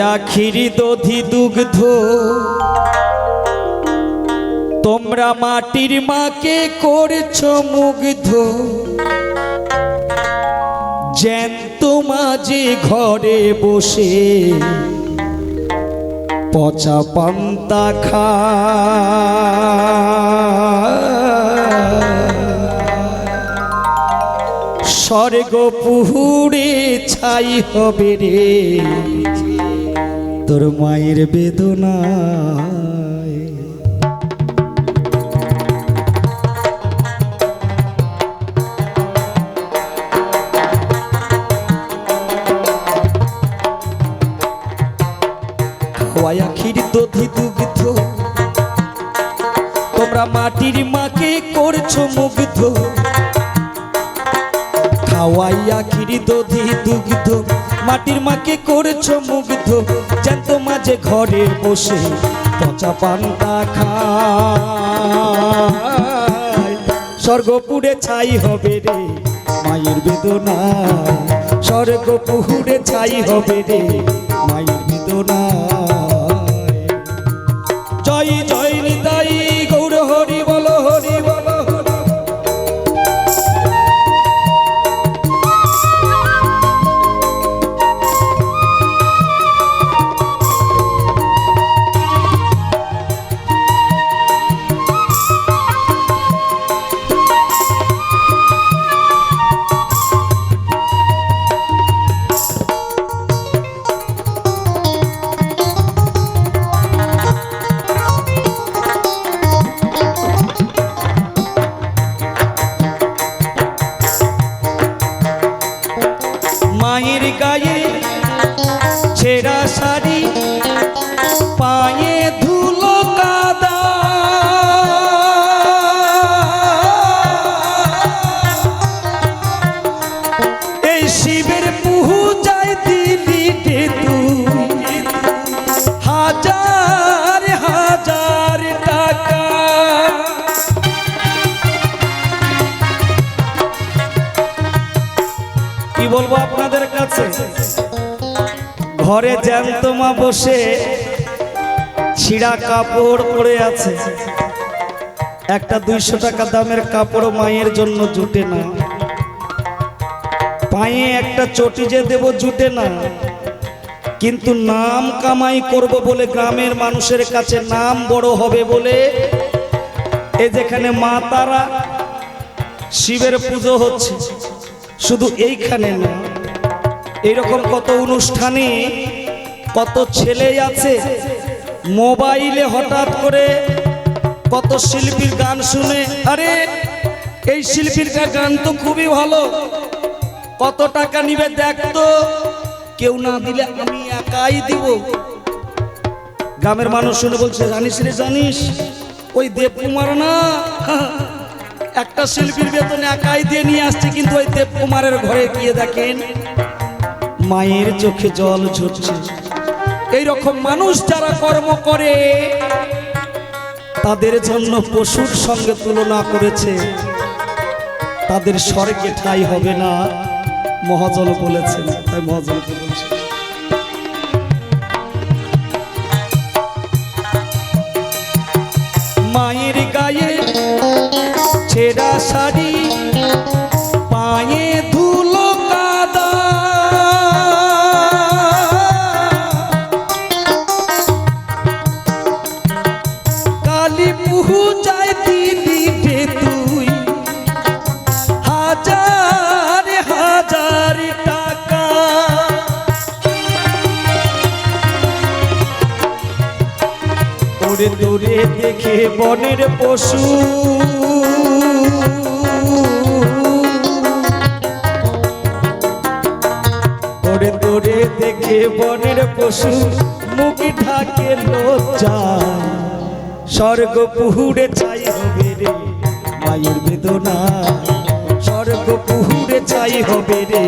আখিরি দধি দুগ্ধ। তোমরা মাটির মাকে করছ মুগ্ধ। জ্যান্ত মাঝে ঘরে বসে পচা পান্তা খা। স্বর্গ পুহুরে ছাই হবে রে। তোর মায়ের খাওয়ায়া ক্ষীর তোমরা মাটির মাকে করছ মুগ্ধ। খাওয়াইয়া ক্ষীরি দধি দুগ্ধ। মাটির মাকে করেছ মুগ্ধ। জ্যান্ত মাঝে ঘরে বসে পচা পান্তা খায়। স্বর্গপুরে ছাই হবে রে মায়ের বেদনায় স্বর্গপুরে ছাই হবে রে মায়ের বেদনায় ঘরে জ্যান্ত মা বসে ছিঁড়া কাপড় পরে আছে। একটা দুইশো টাকা দামের কাপড় মায়ের জন্য জুটে না। পায়ে একটা চটি যে দেব জুটে না। কিন্তু নাম কামাই করব বলে গ্রামের মানুষের কাছে নাম বড় হবে বলে এ যেখানে মা তারা শিবের পুজো হচ্ছে, শুধু এইখানে না। এরকম কত অনুষ্ঠানে, কত ছেলে আছে, মোবাইলে হঠাৎ করে কত শিল্পীর গান শুনে। আরে, এই শিল্পীর গান তো খুবই ভালো। কত টাকা নিবে দেখতো কেউ না দিলে আমি একাই দিব। গ্রামের মানুষ শুনে বলছে, জানিস রে, জানিস, ওই দেবকুমার না, একটা শিল্পীর বেতন একাই দিয়ে নিয়ে আসছে, কিন্তু ওই দেবকুমারের ঘরে গিয়ে দেখেন মায়ের চোখে জল ঝরছে। এইরকম মানুষ যারা কর্ম করে, তাদের জন্য পশুর সঙ্গে তুলনা করেছে। তাদের স্বর্গে ঠাই হবে না, মহাজল বলেছেন তাই মহাজলকে বলছে। মায়ের গায়ে ছেঁড়া শাড়ি ওরে তোরে দেখে বনের পশু। ওরে তোরে দেখে বনের পশু, মুখ ঢাকে লজ্জায় স্বর্গ পুহুরে চাই হবে রে, মায়ের বেদনা। স্বর্গ পুহুরে চাই হবে রে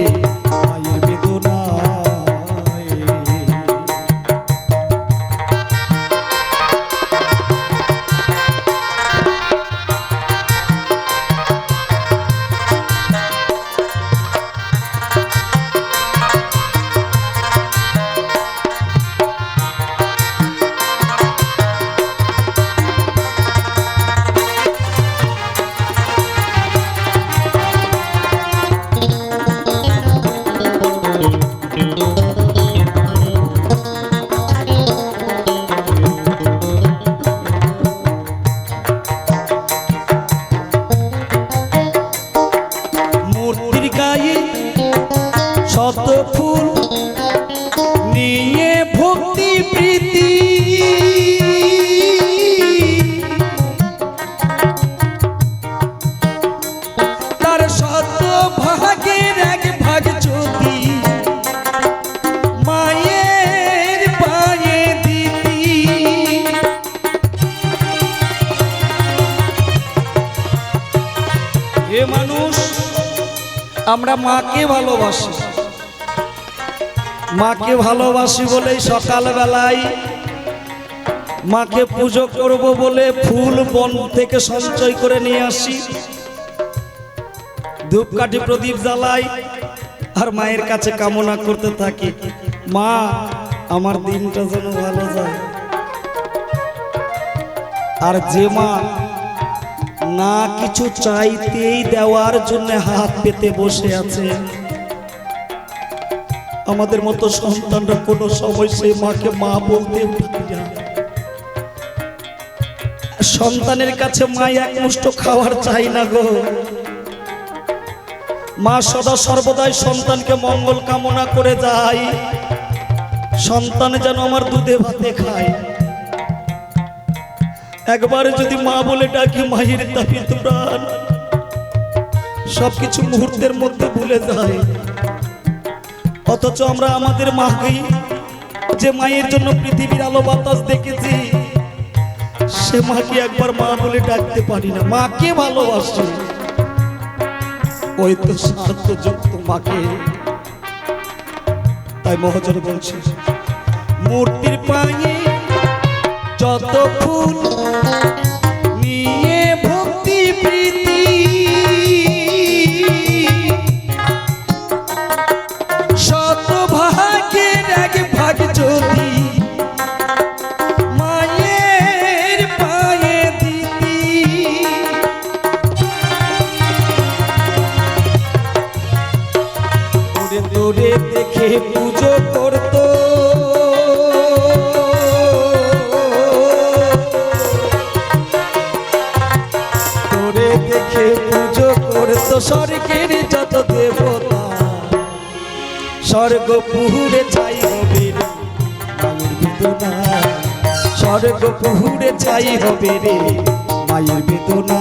আমরা মাকে ভালোবাসি। মাকে ভালোবাসি বলেই সকালবেলায় মাকে পুজো করব বলে ফুল বন থেকে সঞ্চয় করে নিয়ে আসি। ধূপকাঠি প্রদীপ জ্বালাই আর মায়ের কাছে কামনা করতে থাকি। মা, আমার দিনটা যেন ভালো যায়। আর যে মা না কিছু চাইতেই দেওয়ার জন্য হাত পেতে বসে আছে। আমাদের মতো সন্তানরা কোনো সময় সেই মাকে মা বলতে সন্তানের কাছে মা এক মুষ্ট খাওয়ার চাই না গো। মা সদা সর্বদাই সন্তানকে মঙ্গল কামনা করে যায়। সন্তান যেন আমার দুধে ভাতে খায়। একবার যদি মা বলে ডাকি মায়ের দাবি প্রাণ, সবকিছু মুহূর্তের মধ্যে ভুলে যায়। অথচ আমরা আমাদের মাকেই যে মায়ের জন্য পৃথিবীর আলো বাতাস দেখেছি, সে মাকে একবার মা বলে ডাকতে পারি না। মাকে ভালোবাসি। ওই তো স্বার্থযুক্ত মাকে। তাই মহাজন বলছে, মূর্তির পায়ে যত ফুল নিয়ে ভক্তি প্রীতি শত ভাগের এক ভাগ যদি মায়ের পায়ে দিতি। তোরে দেখে পুজো করতো স্বর্গ পুহুরে চাই হবে রে মায়ের বেদনা স্বর্গ পুহুরে চাই হবে রে মায়ের বেদনা।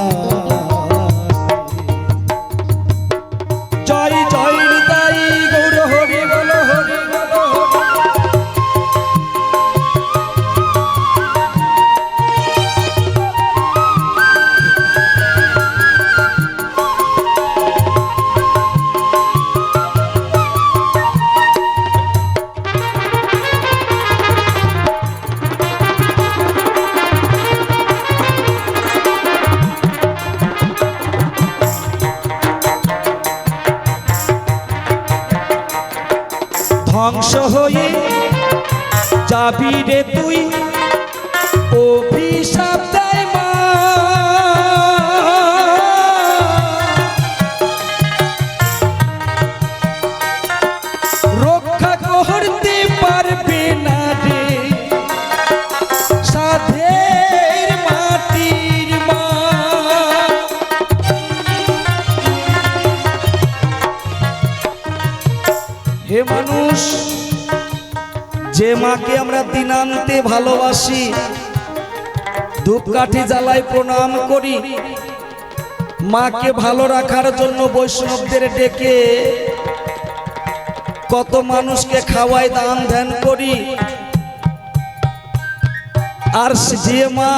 যে মাকে আমরা দিনান্তে ভালোবাসি ধূপকাঠি জ্বালায় প্রণাম করি। মাকে ভালো রাখার জন্য বৈষ্ণবদের ডেকে কত মানুষকে খাওয়াই দান ধ্যান করি। আর যে মা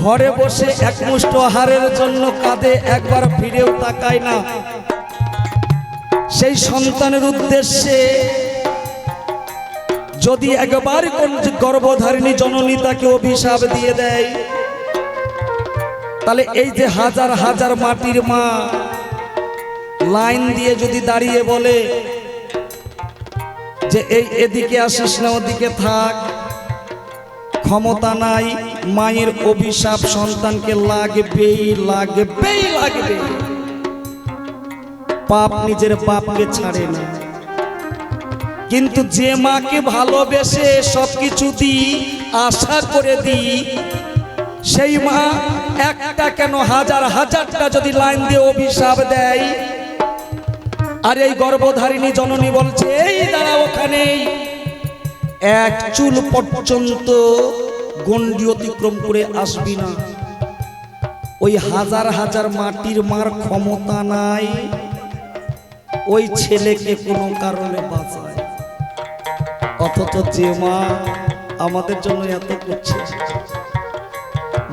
ঘরে বসে একমুষ্ট আহারের জন্য কাঁধে একবার ফিরেও তাকায় না। সেই সন্তানের উদ্দেশ্যে যদি একবার কোন গর্ভধারিণী জননী তাকে অভিশাপ দিয়ে দেয়, তাহলে এই যে হাজার হাজার মাটির মা লাইন দিয়ে যদি দাঁড়িয়ে বলে যে এই এদিকে আসিস না, ওদিকে থাক, ক্ষমতা নাই, মায়ের অভিশাপ সন্তানকে লাগবেই লাগবেই লাগবে পাপ নিজের পাপকে ছাড়ে না। কিন্তু যে মাকে ভালোবেসে সবকিছু দিই, আশা করে দিই, সেই মা একটা কেন হাজার হাজারটা যদি লাইন দিয়ে অভিশাপ দেয়। আর এই গর্ভধারিণী জননী বলছে, এই দাঁড়া ওখানেই এক চুল পর্যন্ত গণ্ডি অতিক্রম করে আসবি না। ওই হাজার হাজার মাটির মার ক্ষমতা নাই। ওই ছেলেকে কোনো কারণে বাঁচায় অথচ যে মা আমাদের জন্য এত করছে।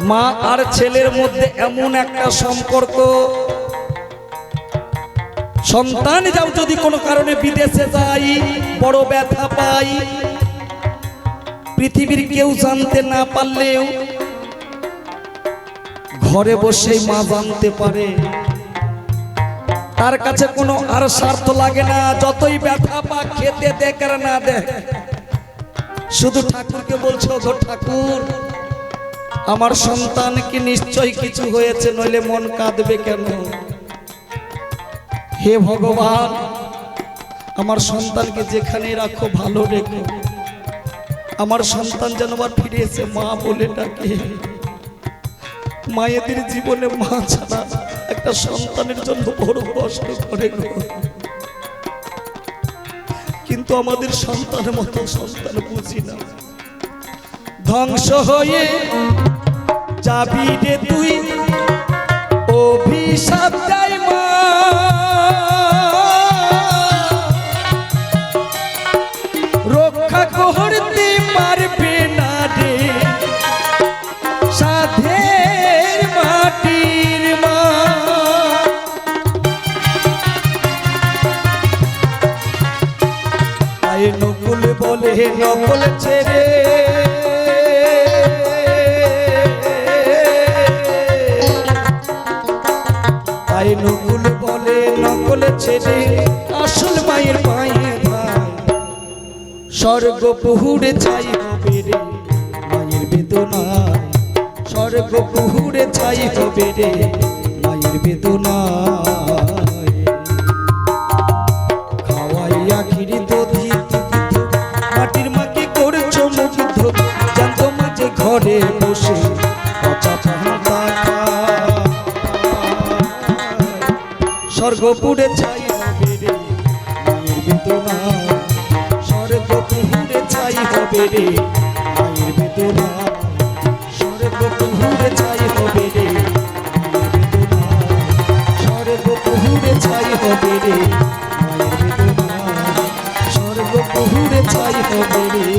মা আর ছেলের মধ্যে এমন একটা সম্পর্ক। সন্তান যাও যদি কোনো কারণে বিদেশে যাই বড় ব্যথা পাই পৃথিবীর কেউ জানতে না পারলেও ঘরে বসেই মা জানতে পারে। তার কাছে কোনো আর স্বার্থ লাগে না, যতই ব্যথা পা খেতে দেখ না দেখ শুধু ঠাকুরকে বলছো গো ঠাকুর, আমার সন্তানকে নিশ্চয় কিছু হয়েছে, নইলে মন কাঁদবে কেন? হে ভগবান, আমার সন্তানকে যেখানে রাখো, ভালো রেখো। আমার সন্তান যেন আবার ফিরে এসে মা বলে ডাকে। মায়েদের জীবনে মা ছাড়া একটা সন্তানের জন্য বড় কষ্ট করে গো। কিন্তু আমাদের সন্তান মতো সন্তান বুঝি না। ধ্বংস হয়ে যাবি রে তুই। পুহুরে ছাই হবে রে, মায়ের বেদনায় স্বর্গ পুহুরে ছাই হবে রে, মায়ের বেদনায় খাওয়াইয়া মাটির মাকে করছ মুগ্ধ জানত মাঝে ঘরে বসে স্বর্গপুরে ছাই হবে রে, মায়ের বেদনা। ছাই মায়ের বেদনা স্বর্গপুরে ছাই হবে রে। মায়ের বেদনা হবে রে। মায়ের বেদনা স্বর্গপুরে ছাই হবে রে।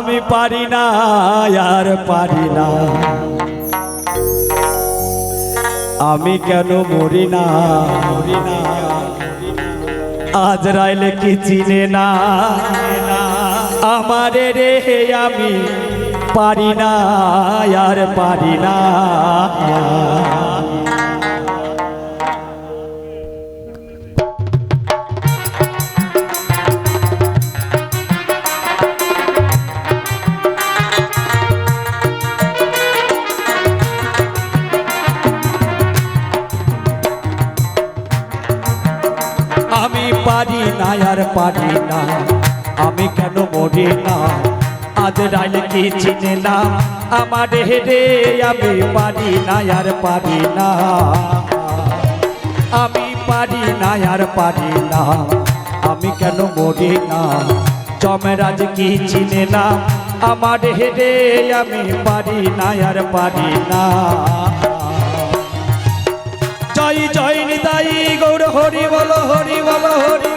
আমি পারি না, আর পারি না। আমি কেন মরি না? মরি না আজ রাইলে কি চিনে না? আমারে রে, আমি পারি না, আর পারি না। না আজ রাইল কি চিনে না আমার হেরে আমি পারি না, আর পারি না। আমি পারি না, আর পারি না। আমি কেন মরি না? চমেরাজ কি আমার হেরে আমি পারি না, আর পারি না। জয় জয় নিতাই গৌর, হরি বল হরি বল, হরি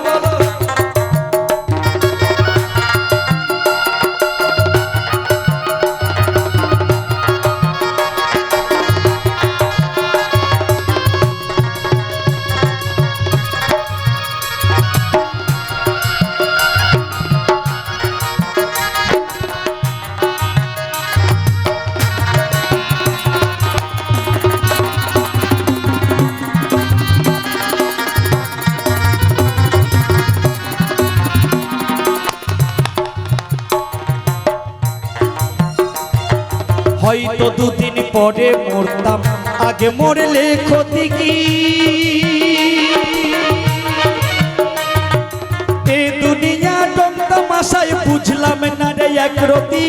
পারতাম আগে মরলে ক্ষতি কি? দুনিয়া বুঝলাম না রে একরতি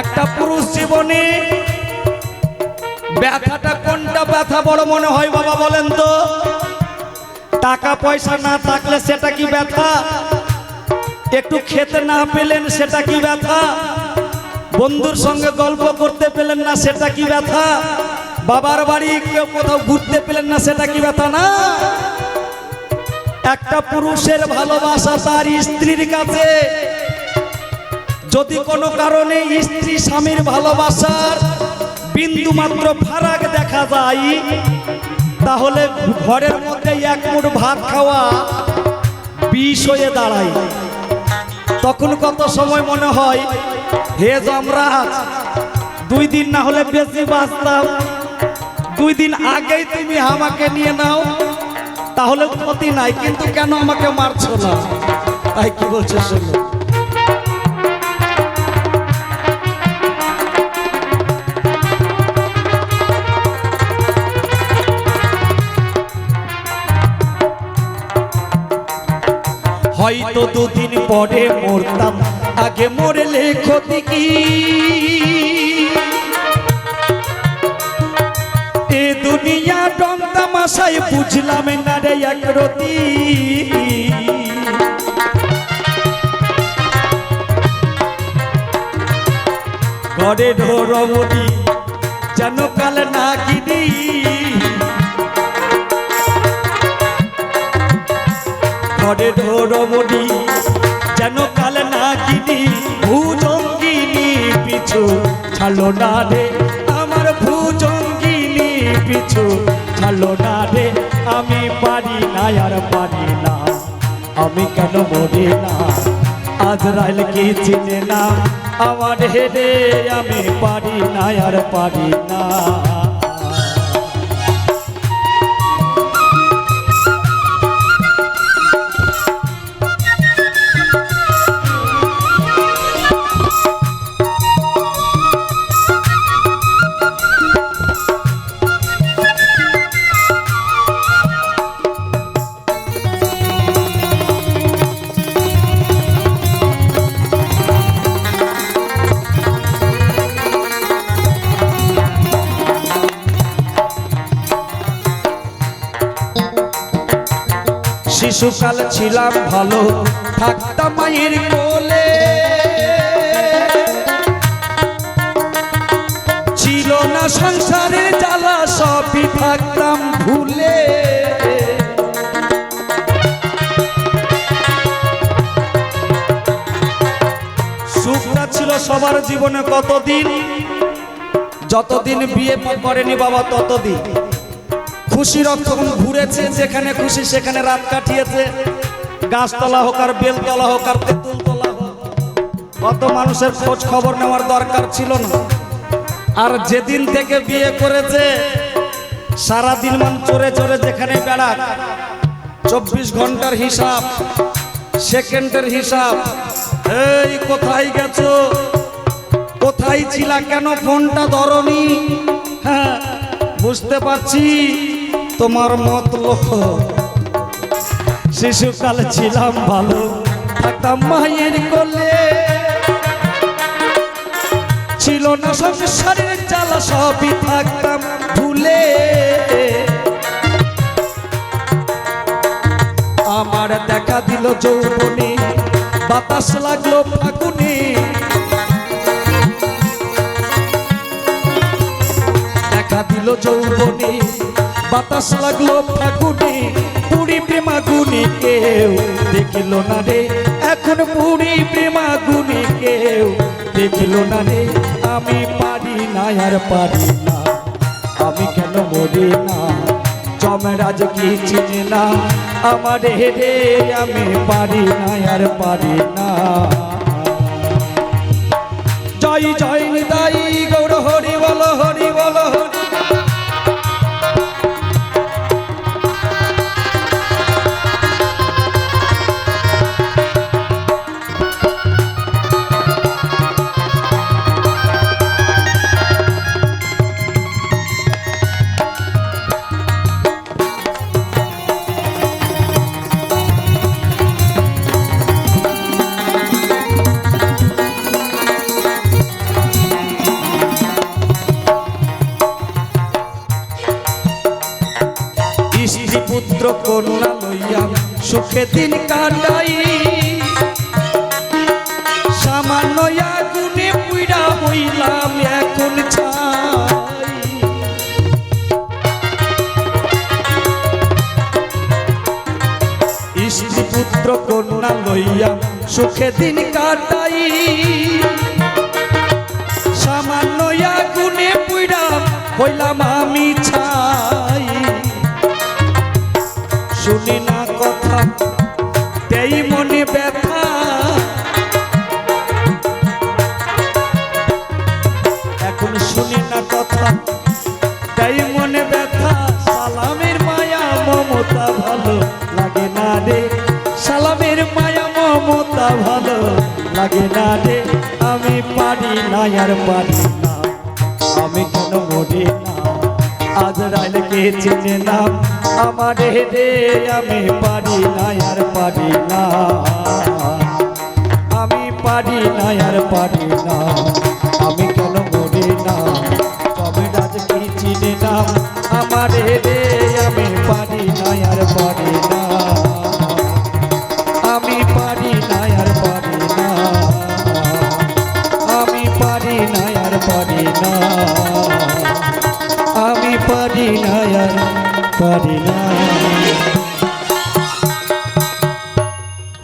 একটা পুরুষ জীবনে ব্যথাটা কোনটা ব্যথা বড় মনে হয় বাবা বলেন তো? টাকা পয়সা না থাকলে সেটা কি ব্যথা? একটু খেতে না পেলেন সেটা কি ব্যথা? বন্ধুর সঙ্গে গল্প করতে পেলেন না সেটা কি ব্যথা? বাবার বাড়ি কেউ কোথাও ঘুরতে পেলেন না সেটা কি ব্যথা না? একটা পুরুষের ভালোবাসা তার স্ত্রীর কাছে। যদি কোনো কারণে স্ত্রী স্বামীর ভালোবাসার বিন্দু মাত্র ফারাক দেখা যায়, তাহলে ঘরের মধ্যে এক মুঠ ভাত খাওয়া বিষ হয়ে দাঁড়ায়। তখন কত সময় মনে হয়, হে যমরাজ, দুই দিন না হলে বেশি বাঁচতাম। দুই দিন আগেই তুমি আমাকে নিয়ে নাও, তাহলে ক্ষতি নাই, কিন্তু কেন আমাকে মারছো না? তাই কি বলছে শুনো? হয়তো দুদিন পরে মরতাম। আগে মরলে ক্ষতি কি? এ দুনিয়া রং তামাশায় বুঝলাম না রে এক রতি। ঘরে ঢোরমণি যেন কাল না কিনি ঘরে ঢোরমণি যেন কাল না কিনি ভুজঙ্গিনী পিছু ছাড়লো না রে, আমার ভুজঙ্গিনী পিছু ছাড়লো না রে, আমি পারি না আর পারি না, আমি কেন মরি না? আজরাইল কি চিনে না? আমার হেরে আমি পারি না আর পারি না। শিশুকাল ছিলাম ভালো থাকতাম মায়ের কোলে। ছিল না সংসারের জ্বালা, সবই থাকতাম ভুলে। সুখটা ছিল সবার জীবনে কতদিন? যতদিন বিয়ে করেনি বাবা, ততদিন। খুশির তখন ঘুরেছে, যেখানে খুশি সেখানে রাত কাটিয়েছে। গাছতলা হোক আর বেলতলা হোক আর তেঁতুলতলা হোক, কত মানুষের খোঁজ খবর নেওয়ার দরকার ছিল না। আর যেদিন থেকে বিয়ে করেছে সারা দিন মান চড়ে চড়ে যেখানে বেড়াক চব্বিশ ঘণ্টার হিসাব, সেকেন্ডের হিসাব, এই, কোথায় গেছো? কোথায় ছিলা কেন? ফোনটা ধরনি? হ্যাঁ বুঝতে পারছি। তোমার মত মতলব। শিশুকাল ছিলাম ভালো, থাকতাম মায়ের কোলে। ছিল না সংসারের জ্বালা, সবই থাকতাম ভুলে। আমার দেখা দিল যৌবনে, বাতাস লাগল ফাগুনে। দেখা দিল যৌবনে বাতাস লাগল ফাগুনে, পুরী প্রেমাগুনি কেউ দেখিল না রে। এখন পুরী প্রেমাগুনি কেউ দেখিল না রে। আমি পারি না, আর পারি না। আমি কেন মরি না? চমরাজ কি চিনি না? আমার রে আমি পারি না, আর পারি না। জয় জয়, নিতাই সুখে দিন কাটাই। সামান্য আগুনে পুইরা হইলাম ভালো লাগে না রে। আমি পারি না আর পারি না। আমি কেন মরি না? আজ রাইলকে চিনে না? আমার রে, আমি পারি না আর পারি না। আমি পারি না আর পারি না। আমি কেন মরি না? তবে রাজ কি চিনে না? আমার